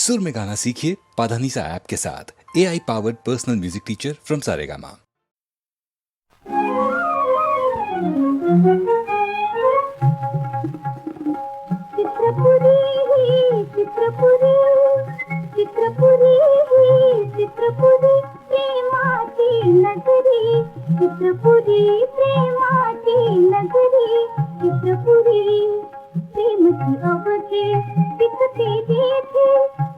सुर में गाना सीखिए पाधानीसा ऐप के साथ A I powered personal music teacher from Saregama Chitrapuri प्रेम की अवधि दिखते देखे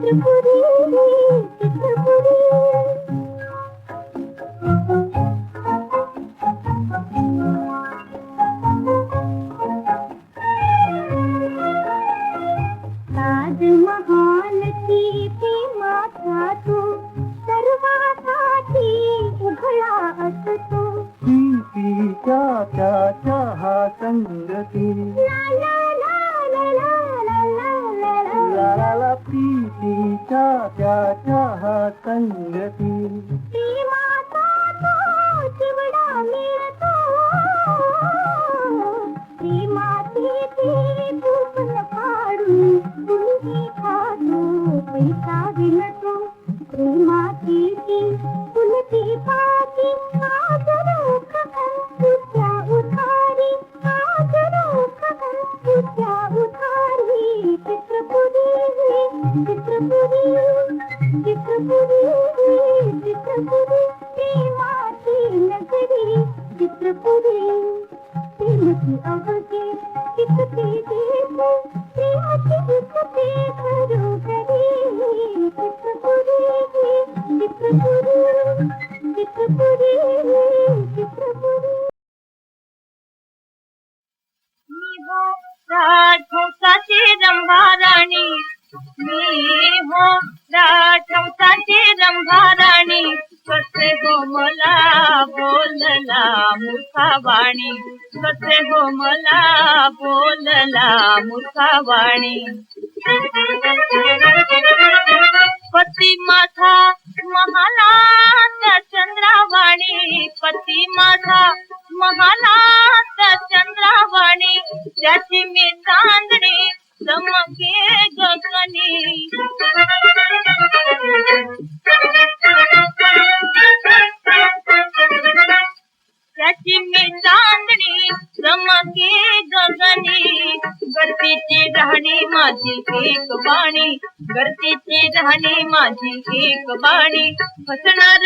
त्रिपुरी आई पती माझा महानाथ चंद्रावणी त्याची में चांदनी चमके गगनी त्याची मी चांदणी चमके गगनी गर्दीची रहनी माझी एक बाणी गर्दीची रहनी माझी एक बाणी फसणार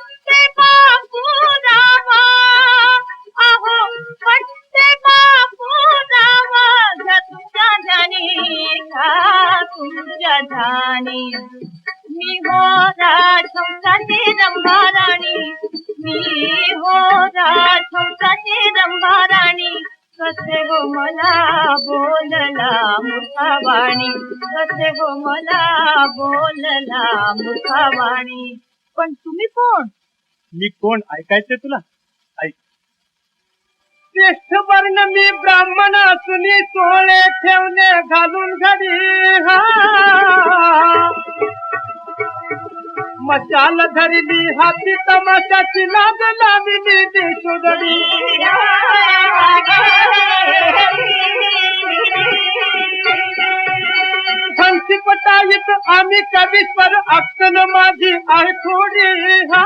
तुमच्या ठाणी मी हो राठवसाचे रंभा राणी मी हो राठवसाचे रंभा राणी कसे मला बोलला मुखावाणी कसे गो मला बोलला मुखावाणी पण तुम्ही कोण मी कोण ऐकायचे तुला श्रेष्ठ वर्ण मी ब्राह्मण असून सोळे ठेवणे घालून घरी मशाल धरली हाती तमाशाची नाद लावी देशोदरी संचिपटाईत आम्ही कवी पर अक्षर माझी आहे थोडी हा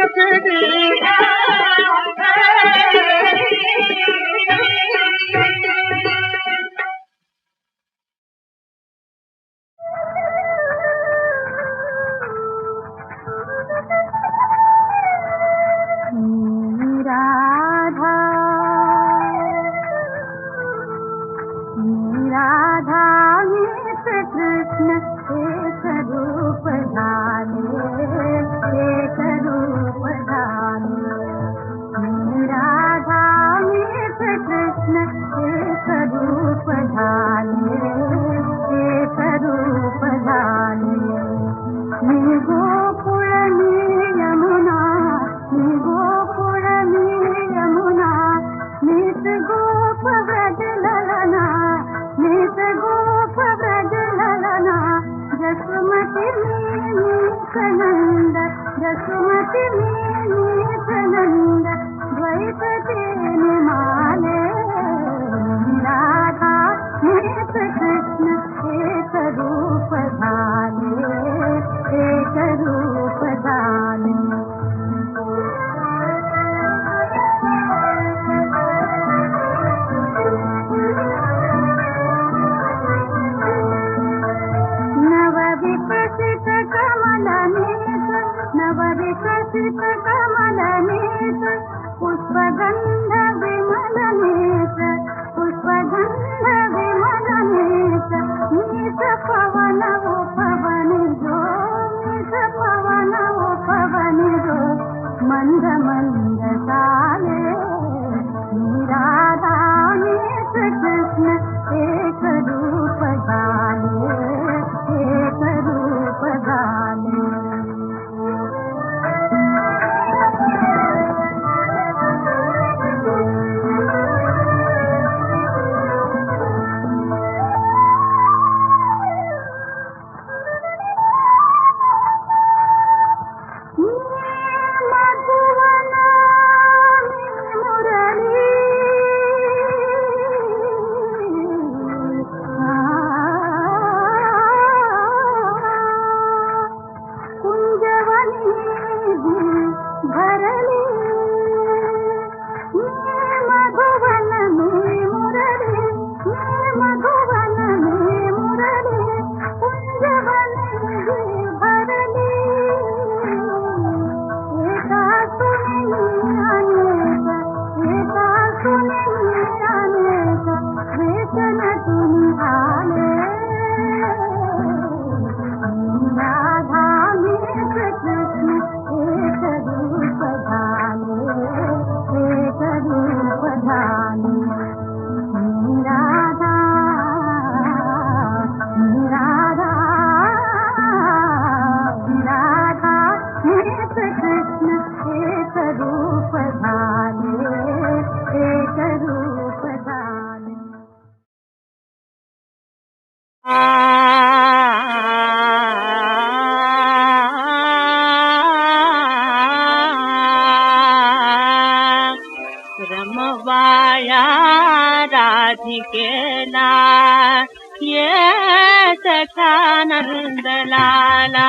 सखानंद लाला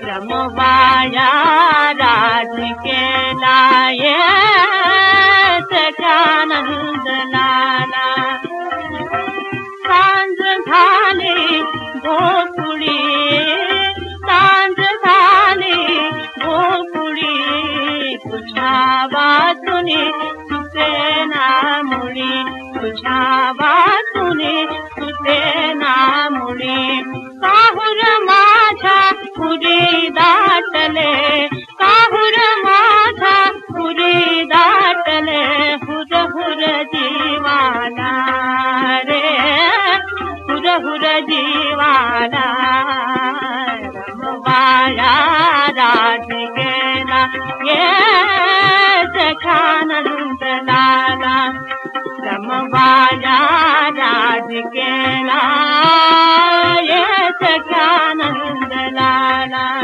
क्रमवाया राज के लाए सखानंद लाला छा नाम काहर माथा पुरी दाटले काहर माथा पुरी दाटले पुध पुर जीवाना रे पुल जीव मुखान કેલા એ સકાનંદલાના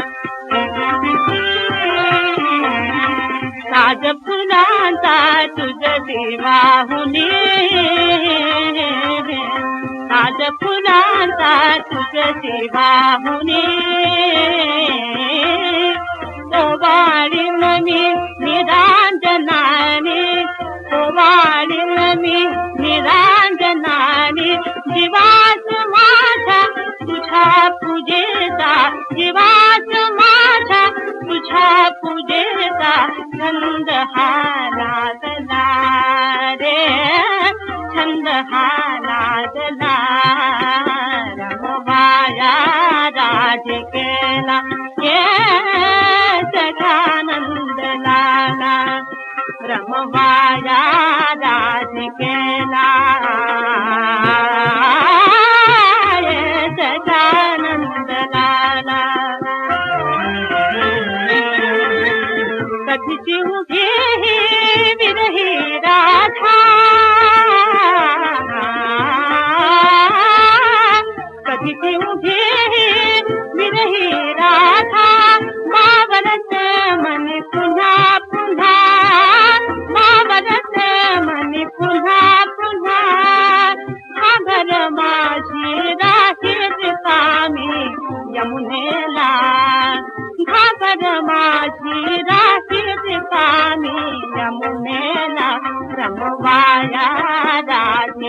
રાજપુના તા તુજ થી માહુની રાજપુના તા તુજ થી માહુની કો વાડી મની નિદાન દેલાની કો વાડી મની નિદાન माझा माछा पुछा पूजेदा जीव पुछा पूजेदा छंद हालाते छंद हालात राज के नंद नाला रम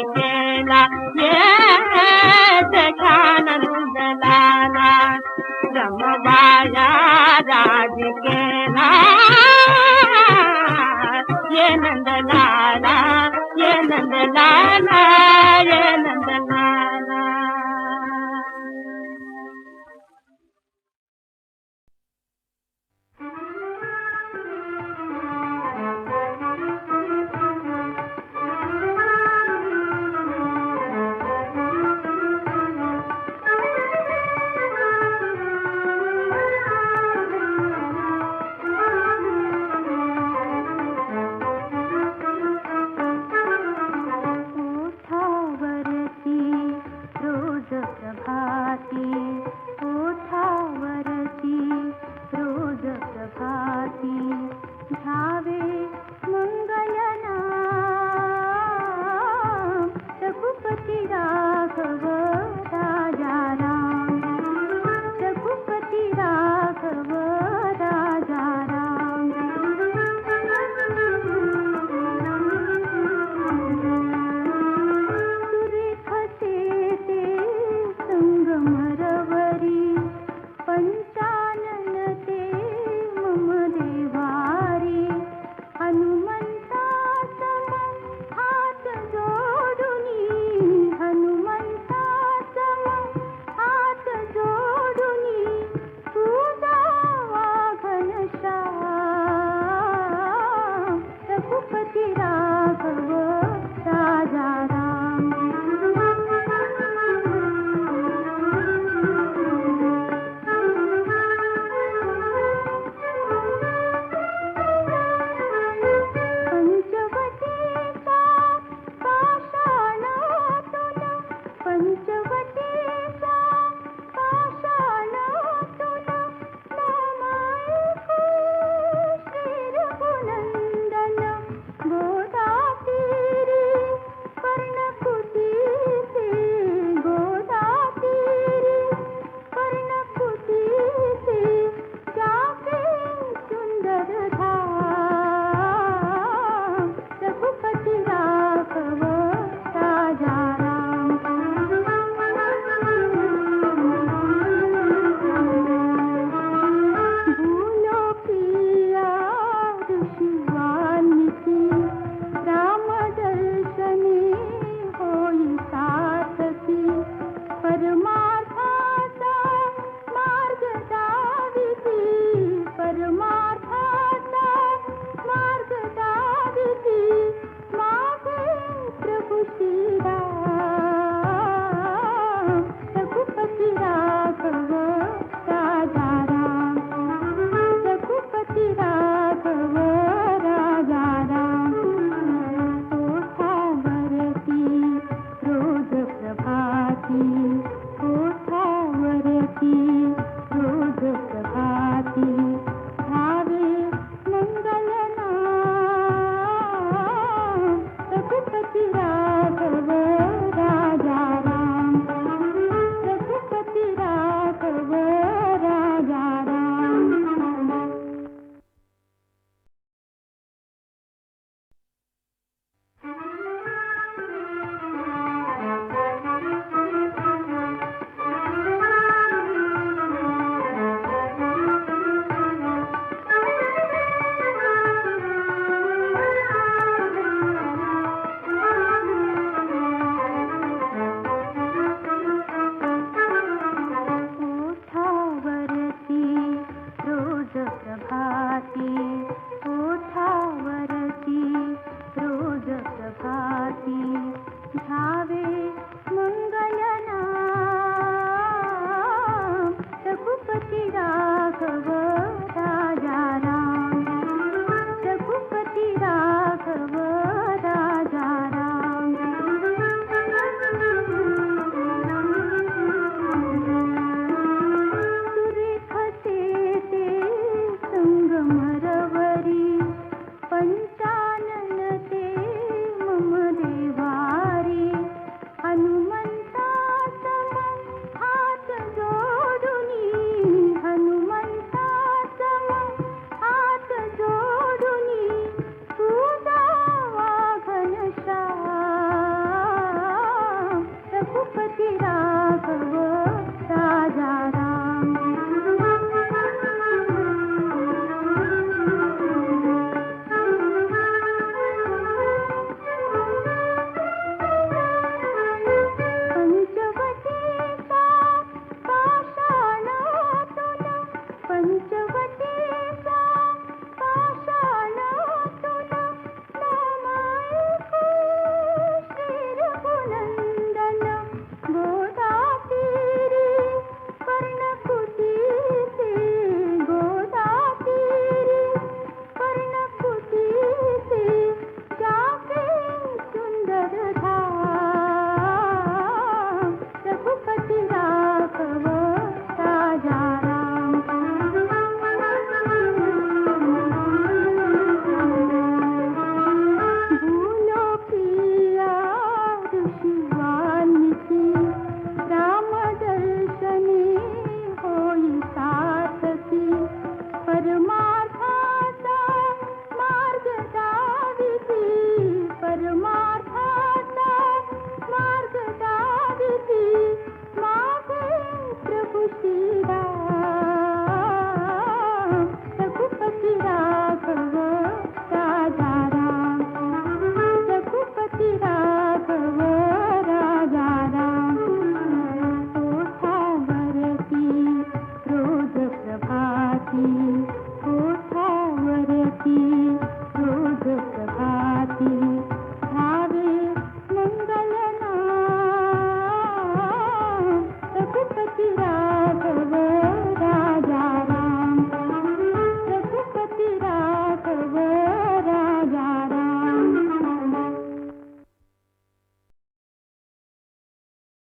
Thank you.